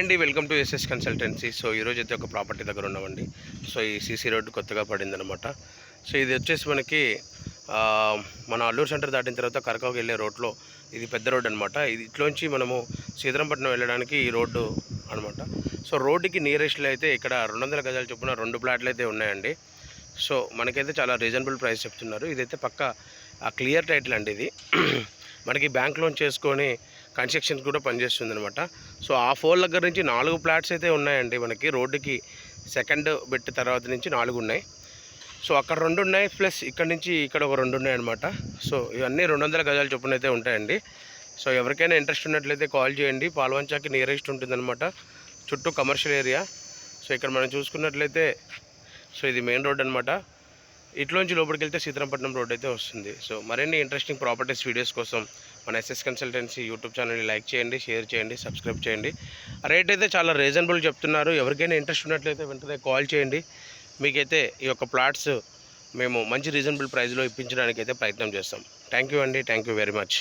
అండి welcome to SS consultancy. So ఈరోజు అయితే ఒక ప్రాపర్టీ దగ్గర ఉన్నామండి. సో ఈ సీసీ రోడ్డు కొత్తగా పడిందనమాట సో ఇది వచ్చేసి మనకి మన అల్లూరు సెంటర్ దాటిన తర్వాత కరకాకు వెళ్ళే రోడ్లో ఇది పెద్ద రోడ్ అనమాట ఇది ఇట్లోంచి మనము సీతారాంపట్నం వెళ్ళడానికి ఈ రోడ్డు అనమాట సో రోడ్డుకి నియరెస్ట్లో అయితే ఇక్కడ రెండు వందల గజాలు చొప్పున రెండు ప్లాట్లు అయితే ఉన్నాయండి. సో మనకైతే చాలా రీజనబుల్ ప్రైస్ చెప్తున్నారు. ఇదైతే పక్క క్లియర్ టైటిల్ అండి ఇది. మనకి బ్యాంక్ లోన్ చేసుకొని కన్స్ట్రక్షన్ కూడా పనిచేస్తుంది అనమాట సో ఆ ఫోర్ దగ్గర నుంచి నాలుగు ప్లాట్స్ అయితే ఉన్నాయండి మనకి. రోడ్డుకి సెకండ్ బెట్ తర్వాత నుంచి నాలుగు ఉన్నాయి. సో అక్కడ రెండు ఉన్నాయి ప్లస్ ఇక్కడ నుంచి ఇక్కడ ఒక రెండు ఉన్నాయి అనమాట సో ఇవన్నీ రెండు వందల గజాల చొప్పున అయితే ఉంటాయండి. సో ఎవరికైనా ఇంట్రెస్ట్ ఉన్నట్లయితే కాల్ చేయండి. పాల్వంచాకి నియరెస్ట్ ఉంటుందన్నమాట. చుట్టూ కమర్షియల్ ఏరియా. సో ఇక్కడ మనం చూసుకున్నట్లయితే సో ఇది మెయిన్ రోడ్ అనమాట ఇట్లోంచి లోపలికి వెళ్తే సీతారాంపట్నం రోడ్ అయితే వస్తుంది. సో మరిన్ని ఇంట్రెస్టింగ్ ప్రాపర్టీస్ వీడియోస్ కోసం మన ఎస్ఎస్ కన్సల్టెన్సీ యూట్యూబ్ ఛానల్ని లైక్ చేయండి షేర్ చేయండి సబ్స్క్రైబ్ చేయండి. రేట్ అయితే చాలా రీజనబుల్ చెప్తున్నారు. ఎవరికైనా ఇంట్రెస్ట్ ఉన్నట్లయితే వెంటనే కాల్ చేయండి. మీకైతే ఈ యొక్క ప్లాట్స్ మేము మంచి రీజనబుల్ ప్రైస్లో ఇప్పించడానికి అయితే ప్రయత్నం చేస్తాం. థ్యాంక్ యూ అండి. Thank you very much